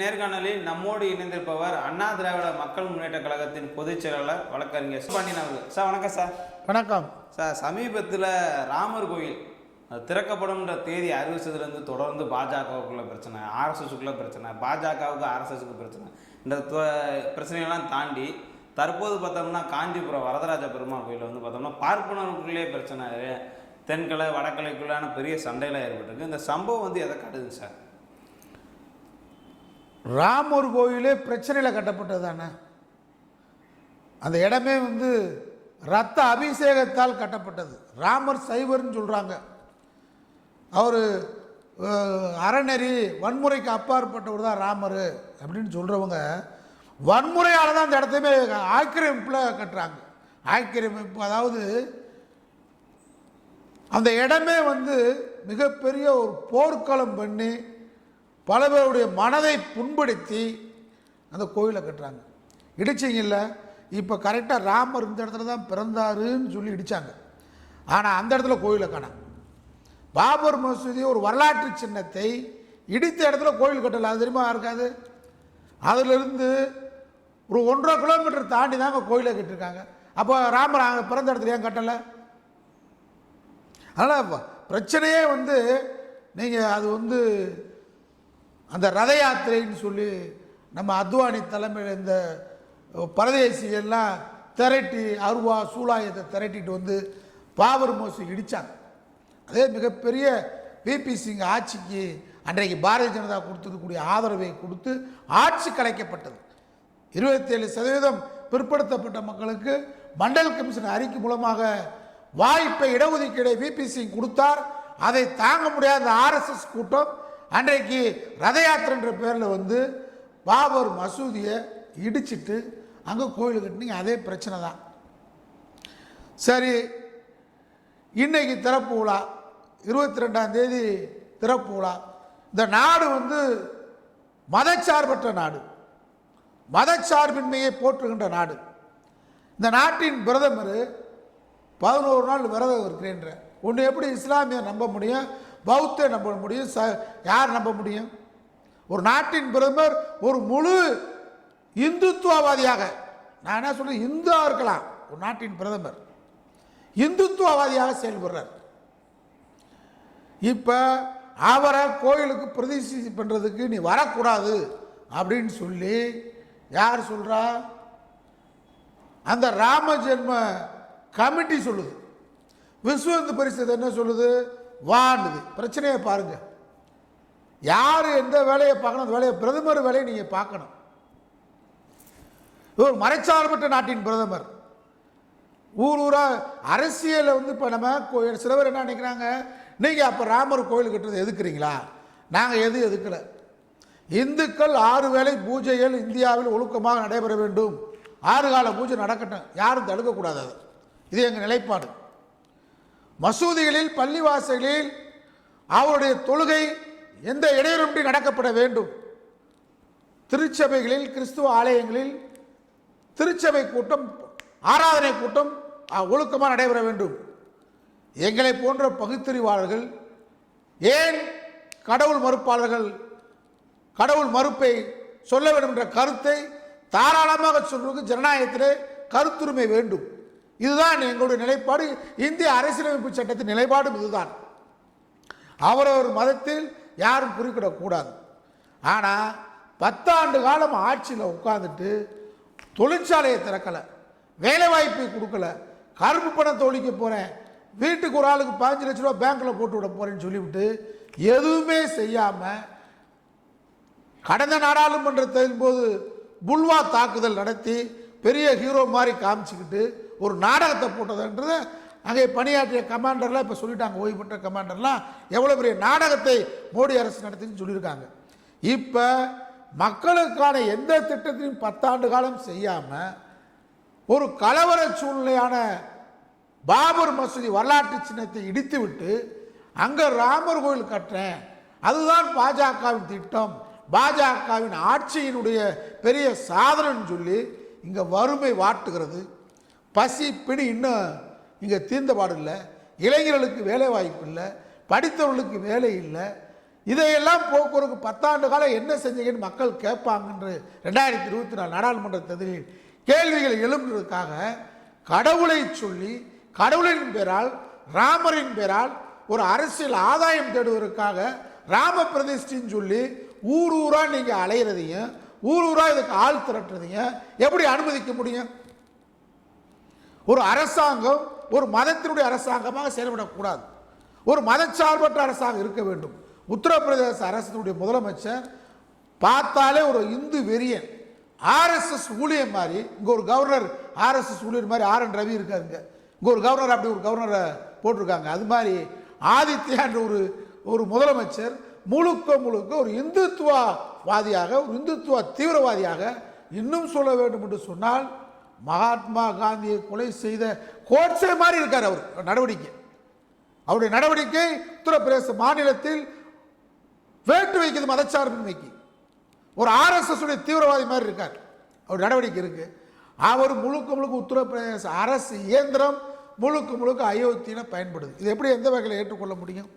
நேர்காணலில் நம்மோடு இணைந்திருப்பவர் அண்ணா திராவிட மக்கள் முன்னேற்ற கழகத்தின் பொதுச் செயலாளர் வழக்கறிஞர் சுபாண்டியன் அவர்கள். சார் வணக்கம் சார். வணக்கம். சார் சமீபத்தில் ராமர் கோயில் திறக்கப்படும்ன்ற தேதி அறிவிச்சதுலேருந்து தொடர்ந்து பாஜகவுக்குள்ள பிரச்சனை ஆர்எஸ்எஸ்க்குள்ள பிரச்சனை பாஜகவுக்கு ஆர்எஸ்எஸ்க்கு பிரச்சனை. இந்த பிரச்சனையெல்லாம் தாண்டி தற்போது பார்த்தோம்னா காஞ்சிபுரம் வரதராஜ பெருமாள் கோயில் வந்து பார்த்தோம்னா பார்ப்பனருக்குள்ளே பிரச்சனை தென்கலை வடக்கலைக்குள்ளான பெரிய சண்டையெல்லாம் ஏற்பட்டிருக்கு. இந்த சம்பவம் வந்து எதை காட்டுதுங்க சார்? ராமர் கோயிலே பிரச்சனையில் கட்டப்பட்டது தானே? அந்த இடமே வந்து ரத்த அபிஷேகத்தால் கட்டப்பட்டது. ராமர் சைவர்னு சொல்கிறாங்க அவர் அறநெறி வன்முறைக்கு அப்பாற்பட்டவர் தான் ராமர் அப்படின்னு சொல்கிறவங்க வன்முறையால் தான் அந்த இடத்தையுமே ஆக்கிரமிப்பில் கட்டுறாங்க. ஆக்கிரமிப்பு அதாவது அந்த இடமே வந்து மிகப்பெரிய ஒரு போர்க்களம் பண்ணி பல பேருடைய மனதை புண்படுத்தி அந்த கோயிலை கட்டுறாங்க. இடிச்சிங்கல்ல இப்போ கரெக்டாக ராமர் இந்த இடத்துல தான் பிறந்தாருன்னு சொல்லி இடித்தாங்க ஆனால் அந்த இடத்துல கோயிலை காணோம் பாபர் மசூதி ஒரு வரலாற்று சின்னத்தை இடித்த இடத்துல கோயில் கட்டலை. அது தெரியுமா இருக்காது அதிலிருந்து ஒரு ஒன்றரை கிலோமீட்டர் தாண்டி தாங்க கோயிலை கட்டிருக்காங்க. அப்போ ராமர் அங்கே பிறந்த இடத்துல ஏன் கட்டலை? அதனால் பிரச்சனையே வந்து நீங்கள் அது வந்து அந்த ரத யாத்திரைன்னு சொல்லி நம்ம அத்வானி தலைமையில் இந்த பரதேசிகள்லாம் திரட்டி அருவா சூலாயத்தை திரட்டிட்டு வந்து பாபர் மோசி இடித்தாங்க அதே மிகப்பெரிய பிபி சிங் ஆட்சிக்கு அன்றைக்கு பாரதிய ஜனதா கொடுத்துருக்கக்கூடிய ஆதரவை கொடுத்து ஆட்சி கலைக்கப்பட்டது. இருபத்தேழு சதவீதம் பிற்படுத்தப்பட்ட மக்களுக்கு மண்டல் கமிஷன் அறிக்கை மூலமாக வாய்ப்பை இடஒதுக்கீடை விபி சிங் கொடுத்தார். அதை தாங்க முடியாத ஆர்எஸ்எஸ் கூட்டம் அன்றைக்கு ரத யாத்திரைன்ற பேரில் வந்து பாபர் மசூதியை இடிச்சிட்டு அங்கே கோயில் கட்டினீங்க. அதே பிரச்சனை தான். சரி இன்னைக்கு திறப்பு விழா. இருபத்தி ரெண்டாம் தேதி திறப்பு விழா. இந்த நாடு வந்து மதச்சார்பற்ற நாடு. மதச்சார்பின்மையை போற்றுகின்ற நாடு. இந்த நாட்டின் பிரதமர் பதினோரு நாள் விரதம் இருக்கிறேன்ற. ஒன்று எப்படி இஸ்லாமியர் நம்ப முடியும்? பௌத்தை நம்ப முடியும் ச யார் நம்ப முடியும்? ஒரு நாட்டின் பிரதமர் ஒரு முழு இந்துத்துவவாதியாக நான் என்ன சொல்கிறேன் இந்துவாக இருக்கலாம் ஒரு நாட்டின் பிரதமர். இந்துத்துவவாதியாக செயல்படுறார். இப்போ அவரை கோயிலுக்கு பிரதிஷ்டி பண்ணுறதுக்கு நீ வரக்கூடாது அப்படின்னு சொல்லி யார் சொல்கிறா அந்த ராம ஜென்ம கமிட்டி சொல்லுது. விஸ்வ இந்து பரிஷத் என்ன சொல்லுது? வாண்டுது பிரச்சனையை பாருங்க. யார் எந்த வேலையை பார்க்கணும் அந்த வேலையை பிரதமர் வேலையை நீங்கள் பார்க்கணும். இவர் மறைச்சார்பற்ற நாட்டின் பிரதமர். ஊர் ஊராக அரசியலில் வந்து இப்போ நம்ம கோயில் சில பேர் என்ன நினைக்கிறாங்க? நீங்கள் அப்போ ராமர் கோயில் கட்டுறது எதுக்குறீங்களா? நாங்கள் எது எதுக்கலை? இந்துக்கள் ஆறு வேளை பூஜைகள் இந்தியாவில் ஒழுக்கமாக நடைபெற வேண்டும். ஆறு கால பூஜை நடக்கட்டும். யாரும் தடுக்கக்கூடாது அது. இது எங்கள் நிலைப்பாடு. மசூதிகளில் பள்ளிவாசல்களில் அவருடைய தொழுகை எந்த இடையூறின்றி நடக்கப்பட வேண்டும். திருச்சபைகளில் கிறிஸ்துவ ஆலயங்களில் திருச்சபை கூட்டம் ஆராதனை கூட்டம் ஒழுக்கமாக நடைபெற வேண்டும். எங்களை போன்ற பகுத்தறிவாளர்கள் ஏன் கடவுள் மறுப்பாளர்கள் கடவுள் மறுப்பை சொல்ல வேண்டும் என்ற கருத்தை தாராளமாக சொல்வதற்கு ஜனநாயகத்திலே கருத்துரிமை வேண்டும். இதுதான் எங்களுடைய நிலைப்பாடு. இந்திய அரசியலமைப்பு சட்டத்தின் நிலைப்பாடும் இதுதான். அவரவர் மதத்தில் யாரும் குறிப்பிடக்கூடாது ஆனால் பத்தாண்டு காலம் ஆட்சியில் உட்காந்துட்டு தொழிற்சாலையை திறக்கலை வேலைவாய்ப்பை கொடுக்கல கருப்பு பணத்தை ஒழிக்க போகிறேன் வீட்டுக்கு ஒரு ஆளுக்கு பதினஞ்சு லட்ச ரூபா பேங்க்கில் போட்டு விட போகிறேன்னு சொல்லிவிட்டு எதுவுமே செய்யாமல் கடந்த நாடாளுமன்றத்தின் போது புல்வா தாக்குதல் நடத்தி பெரிய ஹீரோ மாதிரி காமிச்சிக்கிட்டு ஒரு நாடகத்தை போட்டதுன்றது அங்கே பணியாற்றிய கமாண்டர்லாம் இப்போ சொல்லிட்டாங்க ஓய்வு பெற்ற கமாண்டர்லாம் எவ்வளோ பெரிய நாடகத்தை மோடி அரசு நடத்தின்னு சொல்லியிருக்காங்க. இப்போ மக்களுக்கான எந்த திட்டத்தையும் பத்தாண்டு காலம் செய்யாமல் ஒரு கலவர சூழ்நிலையான பாபர் மசூதி வரலாற்று சின்னத்தை இடித்து விட்டு அங்கே ராமர் கோயில் கட்டுறேன் அதுதான் பாஜகவின் திட்டம். பாஜகவின் ஆட்சியினுடைய பெரிய சாதனைன்னு சொல்லி இங்கே வறுமை வாட்டுகிறது. பசி பிடி இன்னும் இங்கே தீர்ந்த பாடு இல்லை இளைஞர்களுக்கு வேலை வாய்ப்பு இல்லை. படித்தவர்களுக்கு வேலை இல்லை. இதையெல்லாம் போக்குவரத்து பத்தாண்டு காலம் என்ன செஞ்சீங்கன்னு மக்கள் கேட்பாங்கன்று ரெண்டாயிரத்தி இருபத்தி நாலு நாடாளுமன்ற தேர்தலில் கேள்விகள் எழும்புவதற்காக கடவுளை சொல்லி கடவுளின் பேரால் ராமரின் பேரால் ஒரு அரசியல் ஆதாயம் தேடுவதற்காக ராம பிரதிஷ்டின்னு சொல்லி ஊர் ஊராக நீங்கள் அலையிறதையும் ஊர் ஊராக இதுக்கு ஆள் திரட்டுறதையும் எப்படி அனுமதிக்க முடியும்? ஒரு அரசாங்கம் ஒரு மதத்தினுடைய அரசாங்கமாக செயல்படக்கூடாது. ஒரு மதச்சார்பற்ற அரசாங்கம் இருக்க வேண்டும். உத்தரப்பிரதேச அரசினுடைய முதலமைச்சர் பார்த்தாலே ஒரு இந்து வெறியன் ஆர்எஸ்எஸ் ஊழியர் மாதிரி இங்கே ஒரு கவர்னர் ஆர்எஸ்எஸ் ஊழியர் மாதிரி ஆர் என் ரவி இருக்காருங்க இங்கே. ஒரு கவர்னர் அப்படி ஒரு கவர்னரை போட்டிருக்காங்க. அது மாதிரி ஆதித்யான்ற ஒரு ஒரு முதலமைச்சர் முழுக்க முழுக்க ஒரு இந்துத்துவவாதியாக ஒரு இந்துத்துவ தீவிரவாதியாக இன்னும் சொல்ல வேண்டும் என்று சொன்னால் மகாத்மா காந்தியை கொலை செய்த கோட்சை மாதிரி இருக்கார் அவர். நடவடிக்கை. அவருடைய நடவடிக்கை உத்தரப்பிரதேச மாநிலத்தில் வேட்டு வைக்கிறது மதச்சார்பின்மைக்கு ஒரு ஆர்எஸ்எஸ் உடைய தீவிரவாதி மாதிரி இருக்கார். அவர் நடவடிக்கை இருக்கு. அவர் முழுக்க முழுக்க உத்தரப்பிரதேச அரசு இயந்திரம் முழுக்க முழுக்க அயோத்தியில் பயன்படுது. இது எப்படி எந்த வகையில் ஏற்றுக்கொள்ள முடியும்?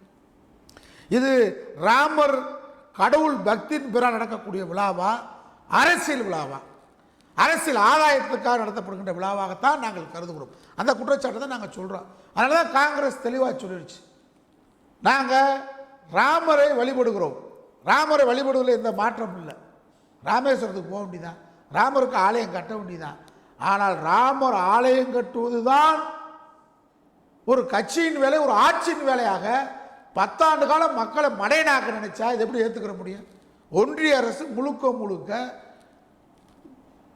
இது ராமர் கடவுள் பக்தின் பிற நடக்கக்கூடிய விழாவா? அரசியல் விழாவா? அரசியல் ஆதாயத்துக்காக நடத்தப்படுகின்ற விழாவாகத்தான் நாங்கள் கருதுகிறோம். அந்த குற்றச்சாட்டை தான் நாங்கள் சொல்கிறோம் அதனால தான் காங்கிரஸ் தெளிவாக சொல்லிடுச்சு. நாங்கள் ராமரை வழிபடுகிறோம். ராமரை வழிபடுவதில் எந்த மாற்றம் இல்லை. ராமேஸ்வரத்துக்கு போக வேண்டியதான் ராமருக்கு ஆலயம் கட்ட வேண்டியதான் ஆனால் ராமர் ஆலயம் கட்டுவது தான் ஒரு கட்சியின் வேலை ஒரு ஆட்சியின் வேலையாக பத்தாண்டு காலம் மக்களை மடையனாக்க நினைச்சா இதை எப்படி ஏற்றுக்கிற முடியும்? ஒன்றிய அரசு முழுக்க முழுக்க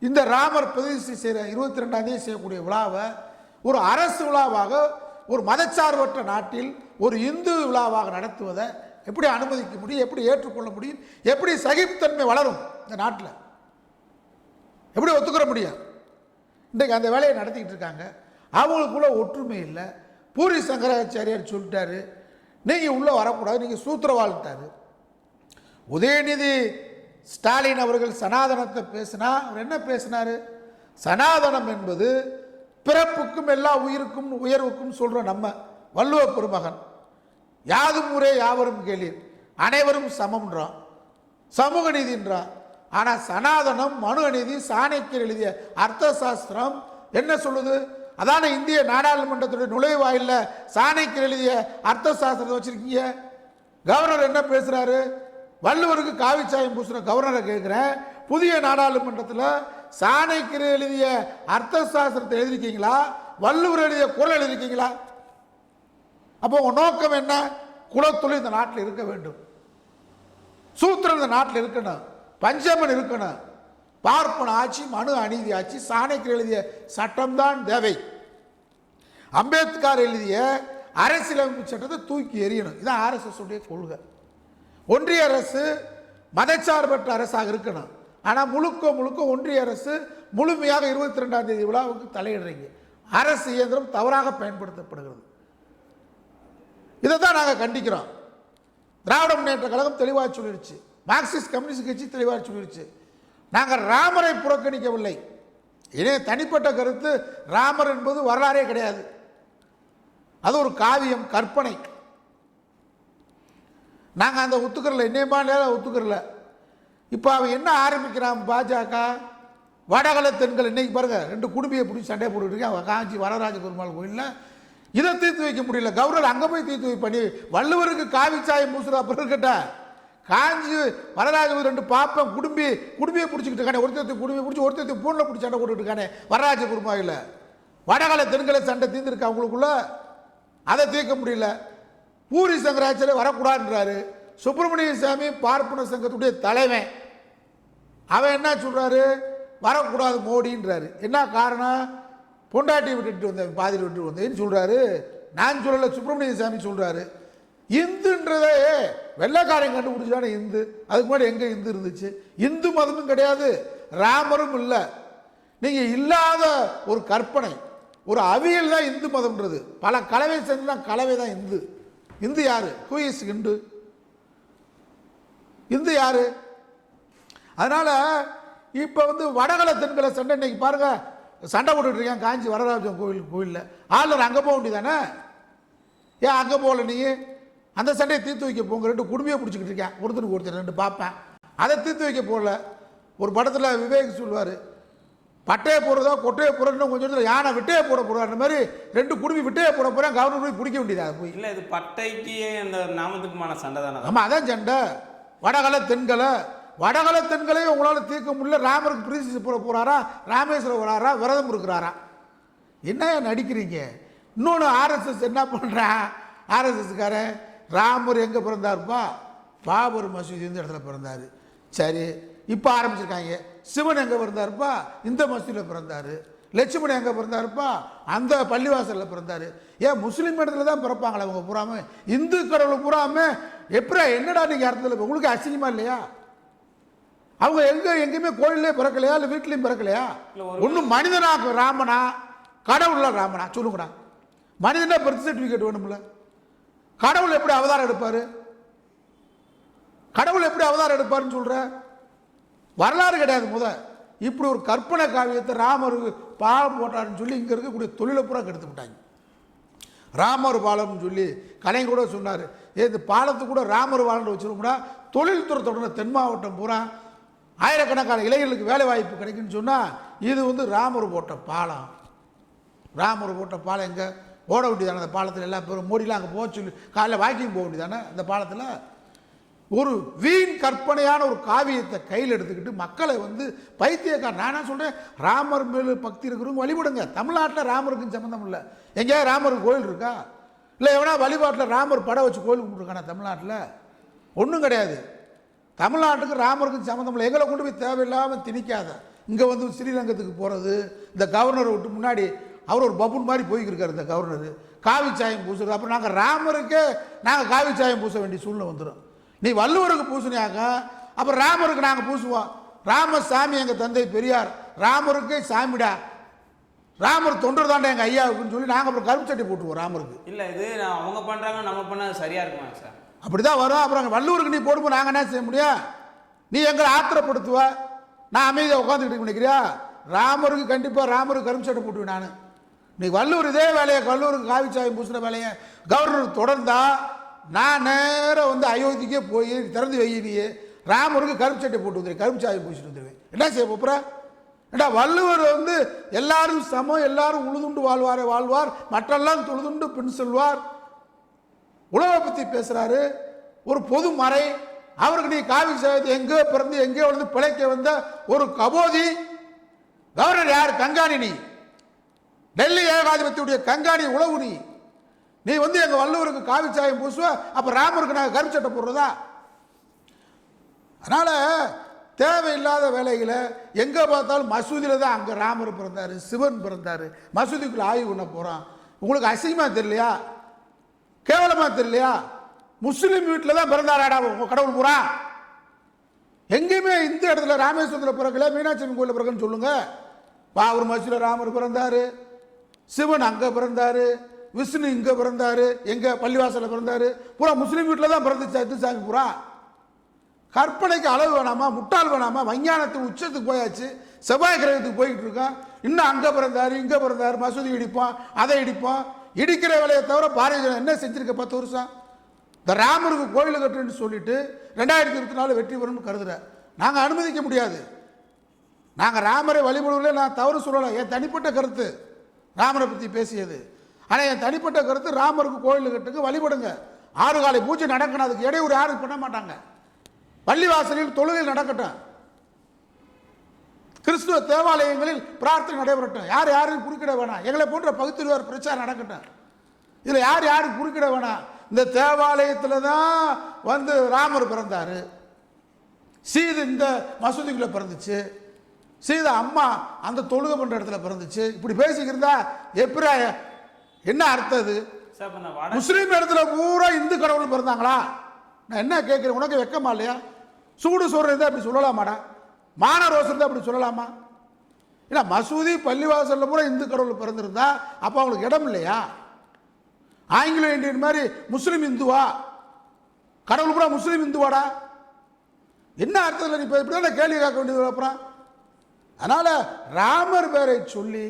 இந்த ராமர் பிரதிஷ்டை செய்கிற இருபத்தி ரெண்டாந்தேதி செய்யக்கூடிய விழாவை ஒரு அரசு விழாவாக ஒரு மதச்சார்பற்ற நாட்டில் ஒரு இந்து விழாவாக நடத்துவதை எப்படி அனுமதிக்க முடியும் எப்படி ஏற்றுக்கொள்ள முடியும் எப்படி சகிப்புத்தன்மை வளரும் இந்த நாட்டில்? எப்படி ஒத்துக்கிற முடியும்? இன்றைக்கு அந்த வேலையை நடத்திக்கிட்டு இருக்காங்க. அவங்களுக்குள்ள ஒற்றுமை இல்லை. பூரி சங்கராச்சாரியார் சொல்லிட்டாரு நீங்கள் உள்ளே வரக்கூடாது நீங்கள் சூத்திரவாழ்த்தாரு உதயநிதி ஸ்டாலின் அவர்கள் சனாதனத்தை பேசினா அவர் என்ன பேசினார்? சனாதனம் என்பது பிறப்புக்கும் எல்லா உயிருக்கும் உயர்வுக்கும் சொல்கிறோம் நம்ம வள்ளுவ பெருமகன் யாதும் ஊரே யாவரும் கேளீர். அனைவரும் சமம்ன்றான். சமூக நீதின்றான். ஆனால் சனாதனம் மனு அநீதி சாணக்கியர் எழுதிய அர்த்த சாஸ்திரம் என்ன சொல்லுது? அதான இந்திய நாடாளுமன்றத்துடைய நுழைவாயில் சாணக்கியர் எழுதிய அர்த்த சாஸ்திரத்தை வச்சுருக்கீங்க. கவர்னர் என்ன பேசுகிறாரு வள்ளுவருக்கு காவிச்சாயம் பூசின கவர்னரை கேட்குறேன். புதிய நாடாளுமன்றத்தில் சாணக்கியர் எழுதிய அர்த்த சாஸ்திரத்தை எழுதியிருக்கீங்களா வள்ளுவர் எழுதிய குரல் எழுதியிருக்கீங்களா அப்போ உங்கள் நோக்கம் என்ன? குலத்தொழில் இந்த நாட்டில் இருக்க வேண்டும். சூத்திரம் இந்த நாட்டில் இருக்கணும். பஞ்சமன் இருக்கணும். பார்ப்பன ஆட்சி மனு அநீதி ஆட்சி சாணக்கியர் எழுதிய சட்டம்தான் தேவை. அம்பேத்கர் எழுதிய அரசியலமைப்பு சட்டத்தை தூக்கி எறியணும். இதுதான் ஆர்எஸ்எஸ் உடைய கொள்கை. ஒன்றிய அரசு மதச்சார்பற்ற அரசாக இருக்கணும். ஆனால் முழுக்க முழுக்க ஒன்றிய அரசு முழுமையாக இருபத்தி ரெண்டாம் தேதி விழாவுக்கு தலையிடுறீங்க. அரசு இயந்திரம் தவறாக பயன்படுத்தப்படுகிறது. இதை தான் நாங்கள் கண்டிக்கிறோம். திராவிட முன்னேற்ற கழகம் தெளிவாக சொல்லிடுச்சு. மார்க்சிஸ்ட் கம்யூனிஸ்ட் கட்சி தெளிவாக சொல்லிடுச்சு. நாங்கள் ராமரை புறக்கணிக்கவில்லை. இதே தனிப்பட்ட கருத்து ராமர் என்பது வரலாறே கிடையாது. அது ஒரு காவியம் கற்பனை. நாங்கள் அந்த ஒத்துக்கிறல என்னையமா நேரம் ஒத்துக்கிறல. இப்போ அவன் என்ன ஆரம்பிக்கிறான் பாஜக? வடகல தென்கள் இன்னைக்கு பாருங்க ரெண்டு குடும்பியை பிடிச்சி சண்டை போட்டுருக்கேன் அவன் காஞ்சி வரராஜ பெருமாள் கோயிலில். இதை தீர்த்து வைக்க முடியல. கவர்னர் அங்கே போய் தீர்த்து வை வள்ளுவருக்கு காவி சாயம் பூசுற அப்புறம் காஞ்சி வரராஜ ரெண்டு பாப்பன் குடும்பி குடும்பியை பிடிச்சிக்கிட்டு இருக்கானே. ஒருத்தருக்கு குடும்பி பிடிச்சி ஒருத்தர் பூனில் பிடிச்சி சண்டை போட்டுட்டு இருக்கானே. வரராஜ பெருமாயில். வடகல தென்கலை சண்டை தீர்ந்துருக்கா அவங்களுக்குள்ள அதை தீர்க்க முடியல. பூரி சங்கராச்சாரிய வரக்கூடாதுன்றாரு. சுப்பிரமணிய சாமி பார்ப்பன சங்கத்துடைய தலைவன். அவன் என்ன சொல்கிறாரு வரக்கூடாது மோடின்றாரு. என்ன காரணம்? பொண்டாட்டி விட்டுட்டு வந்தேன் பாதியில் விட்டுட்டு வந்தேன்னு சொல்கிறாரு நான் சொல்லலை சுப்பிரமணிய சாமி சொல்கிறாரு இந்துன்றதே வெள்ளைக்காரன் கண்டுபிடிச்சான இந்து. அதுக்கு முன்னாடி எங்கே இந்து இருந்துச்சு? இந்து மதமும் கிடையாது ராமரும் இல்லை. நீங்கள் இல்லாத ஒரு கற்பனை ஒரு அவியல் தான் இந்து மதம்ன்றது. பல கலவை செஞ்சு தான் கலவை தான் இந்து. இந்து யாரு? ஹூ இஸ் இந்து இந்து யாரு? அதனால் இப்போ வந்து வடகல தென்கல சண்டை இன்னைக்கு பாருங்க. சண்டை போட்டுட்டு இருக்கேன். காஞ்சி வரராஜன் கோவில் கோயிலில் ஆளுநர் அங்கே போக வேண்டியதானே? ஏன் அங்கே போகல நீ? அந்த சண்டையை தீர்த்து வைக்க போங்க. ரெண்டு குடுமையை பிடிச்சிக்கிட்டு இருக்கேன். ஒருத்தருக்கு ஒருத்தர் ரெண்டு பார்ப்பேன். அதை தீர்த்து வைக்க போகல. ஒரு படத்தில் விவேக் சொல்லுவார். பட்டையை போடுறதோ கொட்டையை போடுறதுன்னு கொஞ்சம் இடத்துல யானை விட்டையை போட போடுறாரு அந்த மாதிரி ரெண்டு குடுமி விட்டையை போட போகிறேன் கவர்னர் போய் பிடிக்க வேண்டியதா போய். இல்ல இது பட்டைக்கு அந்த நாமத்துக்குமான சண்டை தானே ஆமாம் அதான் சண்டை. வடகலை தென்கலை. வடகலை தென்கலையும் உங்களால் தீர்க்க முடியல. ராமருக்கு பிரீசி போட போகிறாரா ராமேஸ்வரம் வராரா? விரதம் இருக்கிறாரா? என்ன நடிக்கிறீங்க? இன்னொன்று ஆர்எஸ்எஸ் என்ன பண்ணுறான் ஆர்எஸ்எஸ்காரன் ராமர் எங்கே பிறந்தாருப்பா? பாபர் மசூதி இந்த இடத்துல பிறந்தார். சரி இப்போ ஆரம்பிச்சிருக்காங்க. சிவன் எங்கே பிறந்தாருப்பா? இந்த மசூதியில் பிறந்தார். லட்சுமணன் எங்கே பிறந்தாருப்பா? அந்த பள்ளிவாசலில் பிறந்தார். ஏன் முஸ்லீம் இடத்துல தான் பிறப்பாங்களே அவங்க பூராம? இந்து கடவுள் பூராம? எப்படா என்னடா நீங்கள் அர்த்தத்தில் உங்களுக்கு அசிங்கமா இல்லையா? அவங்க எங்க எங்கேயுமே கோயிலே பிறக்கலையா? இல்லை வீட்லையும் பிறக்கலையா? ஒன்றும் மனிதனா ராமனா? கடவுள்ல ராமனா? சொல்லுங்கடா. மனிதனா பர்த் சர்டிஃபிகேட் வேணும்ல. கடவுள் எப்படி அவதாரம் எடுப்பாரு? கடவுள் எப்படி அவதாரம் எடுப்பாருன்னு சொல்ற? வரலாறு கிடையாது முத. இப்படி ஒரு கற்பனை காவியத்தை ராமர் பாலம் போட்டாருன்னு சொல்லி இங்கே இருக்கக்கூடிய தொழிலை பூரா கெடுத்து விட்டாங்க. ராமர் பாலம்னு சொல்லி கலைஞர் கூட சொன்னார். ஏ இந்த பாலத்து கூட ராமர் பாலம் வச்சிருக்கோம்னா தொழில்துறை தொடர்ந்த தென் மாவட்டம் பூரா ஆயிரக்கணக்கான இளைஞர்களுக்கு வேலை வாய்ப்பு கிடைக்குன்னு சொன்னால் இது வந்து ராமர் போட்ட பாலம். ராமர் போட்ட பாலம் எங்கே? ஓட வேண்டியதானே அந்த பாலத்தில் எல்லா பேரும் மோடிலாம் அங்கே போக சொல்லி காலையில் வாக்கிங் போக வேண்டியதானே? அந்த பாலத்தில் ஒரு வீண் கற்பனையான ஒரு காவியத்தை கையில் எடுத்துக்கிட்டு மக்களை வந்து பைத்தியக்கார நான் என்ன சொல்கிறேன் ராமர் மேல் பக்தி இருக்கிறவங்க வழிபடுங்க. தமிழ்நாட்டில் ராமருக்கும் சம்மந்தம் இல்லை. எங்கேயாவது ராமருக்கு கோயில் இருக்கா? இல்லை எவனா வழிபாட்டில் ராமர் படம் வச்சு கோயில் கும்பிட்டுருக்கானா தமிழ்நாட்டில்? ஒன்றும் கிடையாது. தமிழ்நாட்டுக்கு ராமருக்கும் சம்மந்தம் இல்லை. எங்களை கொண்டு போய் தேவையில்லாமல் திணிக்காத. இங்கே வந்து ஸ்ரீரங்கத்துக்கு போகிறது இந்த கவர்னரை விட்டு முன்னாடி அவர் ஒரு பப்புன் மாதிரி போய்க்கிருக்காரு இந்த கவர்னர். காவி சாயம் பூசுறது. அப்புறம் நாங்கள் ராமருக்கே நாங்கள் காவி சாயம் பூச வேண்டிய சூழ்நிலை வந்துடும் நீ வள்ளுவருக்கு பூசினியாக்க அப்புறம் ராமருக்கு நாங்கள் பூசுவோம் ராம சாமி எங்கள் தந்தை பெரியார் ராமருக்கே சாமிடா. ராமர் தொண்டர் தாண்டா எங்கள் ஐயாவுக்குன்னு சொல்லி நாங்கள் அப்புறம் கருப்பு சட்டை போட்டுருவோம் ராமருக்கு. இல்ல இது நான் அவங்க பண்றாங்க நம்ம பண்ணா அது சரியா இருக்குமா சார்? அப்படிதான் வரும். அப்புறம் வள்ளூருக்கு நீ போடும்போது நாங்கள் என்ன செய்ய முடியும்? நீ எங்களை ஆத்திரப்படுத்துவ. நான் அமைதியாக உட்காந்துக்கிட்டு நினைக்கிறியா? ராமருக்கு கண்டிப்பாக ராமருக்கு கரும்பு சட்டை போட்டுவேன் நான். நீ வள்ளூர் இதே வேலையை வள்ளூருக்கு காவி சாயம் பூசுகிற வேலையை கவர்னர் தொடர்ந்தா நான் நேராக வந்து அயோத்திக்கே போய் திறந்து வை ராமருக்கு கரும்பு சட்டை போட்டு வந்துடுவேன் கரும்பு சாயம் பூசிட்டு வந்துடுவேன் என்ன செய்ய போப்புற ஏண்டா வள்ளுவர் வந்து எல்லாரும் சமம் எல்லாரும் உழுதுண்டு வாழ்வாரே வாழ்வார் மற்றெல்லாம் தொழுதுண்டு பின் செல்வார். உலகை பற்றி பேசுகிறாரு ஒரு பொது மறை அவருக்கு நீ காவி சாயத்தை எங்கேயோ பிறந்து எங்கேயோ வந்து பிழைக்க வந்த ஒரு கபோதி. கவர்னர் யார்? கங்காணி நீ. டெல்லி ஏகாதிபத்தியுடைய கங்காணி உழவு நீ. நீ வந்து எங்கள் வள்ளுவருக்கு காவி சாயம் பூசுவ அப்போ ராமருக்கு நாங்கள் கருச்சட்டை போடுறதா? அதனால் தேவையில்லாத வேலைகளை எங்கே பார்த்தாலும் மசூதியில் தான் அங்கே ராமர் பிறந்தார் சிவன் பிறந்தார். மசூதிக்குள்ளே ஆய்வு பண்ண போகிறான் உங்களுக்கு அசிங்கமாக தெரியலையா? கேவலமாக தெரியலையா? முஸ்லீம் வீட்டில் தான் பிறந்தாராடா உங்கள் கடவுள் பூரா? எங்கேயுமே இந்த இடத்துல ராமேஸ்வரத்தில் பிறக்கல மீனாட்சி கோயிலில் பிறகுன்னு சொல்லுங்கள் பாவூர் மசூதியில் ராமர் பிறந்தார் சிவன் அங்கே பிறந்தார். விஷ்ணு இங்கே பிறந்தார் எங்கே பள்ளிவாசலில் பிறந்தார். பூரா முஸ்லீம் வீட்டில் தான் பிறந்துச்சு அத்துசாமி பூரா. கற்பனைக்கு அளவு வேணாமா முட்டாள் வேணாமா விஞ்ஞானத்துக்கு உச்சத்துக்கு போயாச்சு செவ்வாய் கிரகத்துக்கு போய்கிட்டு இருக்கோம் இன்னும் அங்கே பிறந்தார் இங்கே பிறந்தார் மசூதி இடிப்போம் அதை இடிப்போம் இடிக்கிற வேலையை தவிர பாரதிய ஜனதா என்ன செஞ்சுருக்க பத்து வருஷம்? இந்த ராமருக்கு கோயில் கட்டுன்னு சொல்லிட்டு ரெண்டாயிரத்தி இருபத்தி நாலு வெற்றி பெறும்னு கருதுற நாங்கள் அனுமதிக்க முடியாது. நாங்கள் ராமரை வழிபடுவதில் நான் தவறு சொல்லலை. என் தனிப்பட்ட கருத்து. ராமரை பற்றி பேசியது. ஆனால் என் தனிப்பட்ட கருத்து ராமருக்கு கோயில் வழிபடுங்க. ஆறு காலை பூஜை நடக்கணும் அதுக்கு இடையூறு யாரும் பண்ண மாட்டாங்க. பள்ளிவாசலில் தொழுகை நடக்கட்டும். கிறிஸ்துவ தேவாலயங்களில் பிரார்த்தனை நடைபெறட்டும். யார் யாரும் குறுக்கிட வேணாம். எங்களை போன்ற பகுத்தறிவார் பிரச்சாரம் நடக்கட்டும். இதில் யார் யாரும் குறுக்கிட வேணாம். இந்த தேவாலயத்தில் தான் வந்து ராமர் பிறந்தார். சீது இந்த மசூதிக்குள்ளே பிறந்துச்சு. சீதா அம்மா அந்த தொழுகை பண்ணுற இடத்துல பிறந்துச்சு. இப்படி பேசிக்கிருந்தா எப்படி என்ன அர்த்தம் இது? வட முஸ்லீம் இடத்துல பூரா இந்து கடவுள் பிறந்தாங்களா? நான் என்ன கேட்குறேன்? உனக்கு வெக்கமா இல்லையா? சூடு சோறு இருந்தால் அப்படி சொல்லலாமாடா? மான ரோஸ் இருந்தால் அப்படி சொல்லலாமா? இல்லை மசூதி பள்ளிவாசல்ல பூரா இந்து கடவுள் பிறந்திருந்தா அப்போ அவங்களுக்கு இடம் இல்லையா? ஆங்கிலோ இந்தியன் மாதிரி முஸ்லீம் இந்துவா? கடவுள் பூரா முஸ்லீம் இந்துவாடா? என்ன அர்த்தத்தில் நீ இப்போ இப்படி கேள்வி கேட்க வேண்டியது அப்புறம்? அதனால் ராமர் பேரை சொல்லி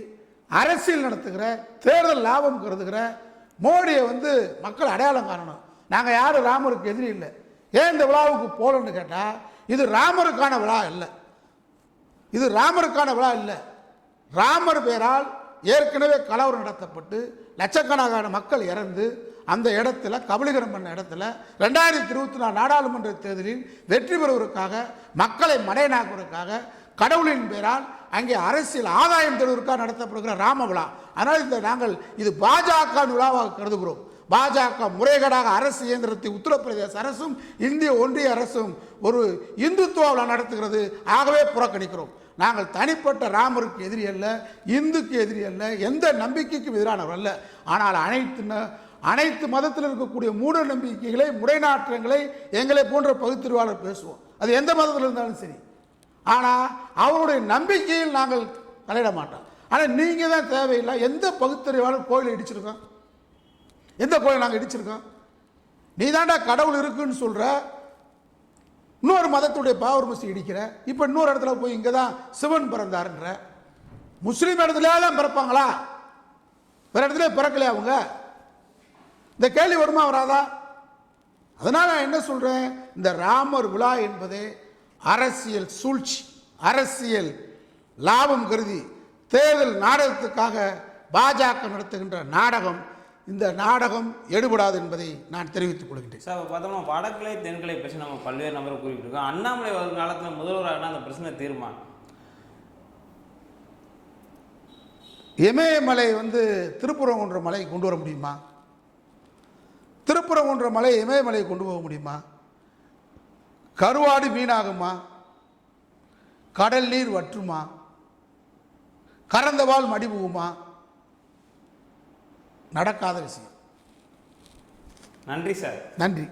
அரசியல் நடத்துகிற தேர்தல் லாபம் கருதுகிற மோடியை வந்து மக்கள் அடையாளம் காணணும். நாங்கள் யாரும் ராமருக்கு எதிரி இல்லை. ஏன் இந்த விழாவுக்கு போகலன்னு கேட்டால் இது ராமருக்கான விழா இல்லை இது ராமருக்கான விழா இல்லை. ராமர் பேரால் ஏற்கனவே கலவரம் நடத்தப்பட்டு லட்சக்கணக்கான மக்கள் இறந்து அந்த இடத்துல கபலீகரம் பண்ண இடத்துல ரெண்டாயிரத்தி இருபத்தி நாலு நாடாளுமன்ற தேர்தலில் வெற்றி பெறுவதற்காக மக்களை மடையனாக்குவதற்காக கடவுளின் பேரால் அங்கே அரசியல் ஆதாயம் தருவதற்காக நடத்தப்படுகிற ராம விழா. அதனால் இந்த நாங்கள் இது பாஜக விழாவாக கருதுகிறோம். பாஜக முறைகேடாக அரசு இயந்திரத்தை உத்தரப்பிரதேச அரசும் இந்திய ஒன்றிய அரசும் ஒரு இந்துத்துவ விழா நடத்துகிறது. ஆகவே புறக்கணிக்கிறோம். நாங்கள் தனிப்பட்ட ராமருக்கு எதிரி அல்ல இந்துக்கு எதிரி அல்ல எந்த நம்பிக்கைக்கும் எதிரானவர் அல்ல. ஆனால் அனைத்து அனைத்து மதத்தில் இருக்கக்கூடிய மூட நம்பிக்கைகளை முறைநாற்றங்களை எங்களை போன்ற பகுத்தறிவாளர் பேசுவோம். அது எந்த மதத்தில் இருந்தாலும் சரி. ஆனால் அவருடைய நம்பிக்கையில் நாங்கள் தலையிட மாட்டோம். ஆனால் நீங்கள் தான் தேவையில்லை. எந்த பகுத்தறிவாளர் கோயிலை இடிச்சிருக்கோம் எந்த கோயில் நாங்கள் இடிச்சிருக்கோம்? நீ தாண்டா கடவுள் இருக்குன்னு சொல்கிற இன்னொரு மதத்துடைய பாவர் மசி இடிக்கிற. இப்போ இன்னொரு இடத்துல போய் இங்கே தான் சிவன் பிறந்தாருன்ற. முஸ்லீம் இடத்துல தான் பிறப்பாங்களா? வேறு இடத்துல பிறக்கலையா அவங்க? இந்த கேள்வி வருமா வராதா? அதனால் நான் என்ன சொல்கிறேன் இந்த ராமர் விழா என்பது அரசியல் சூழ்ச்சி அரசியல் லாபம் கருதி தேர்தல் நாடகத்துக்காக பாஜக நடத்துகின்ற நாடகம் இந்த நாடகம் எடுபடாது என்பதை நான் தெரிவித்துக் கொள்கின்றேன். சார் பார்த்தோம்னா வடக்கிளை தென்கிளை பிரச்சனை நம்ம பல்வேறு நபரை குறிப்பிட்டிருக்கோம் அண்ணாமலை வருங்காலத்தில் முதல்வராக அந்த பிரச்சனை தீருமா? இமயமலை வந்து திருப்புறங்குன்ற மலை கொண்டு வர முடியுமா? திருப்புறங்குன்ற மலை இமயமலை கொண்டு போக முடியுமா? கருவாடு வீணாகுமா? கடல் நீர் வற்றுமா? கறந்தவால் மடி போகுமா? நடக்காத விஷயம். நன்றி சார். நன்றி.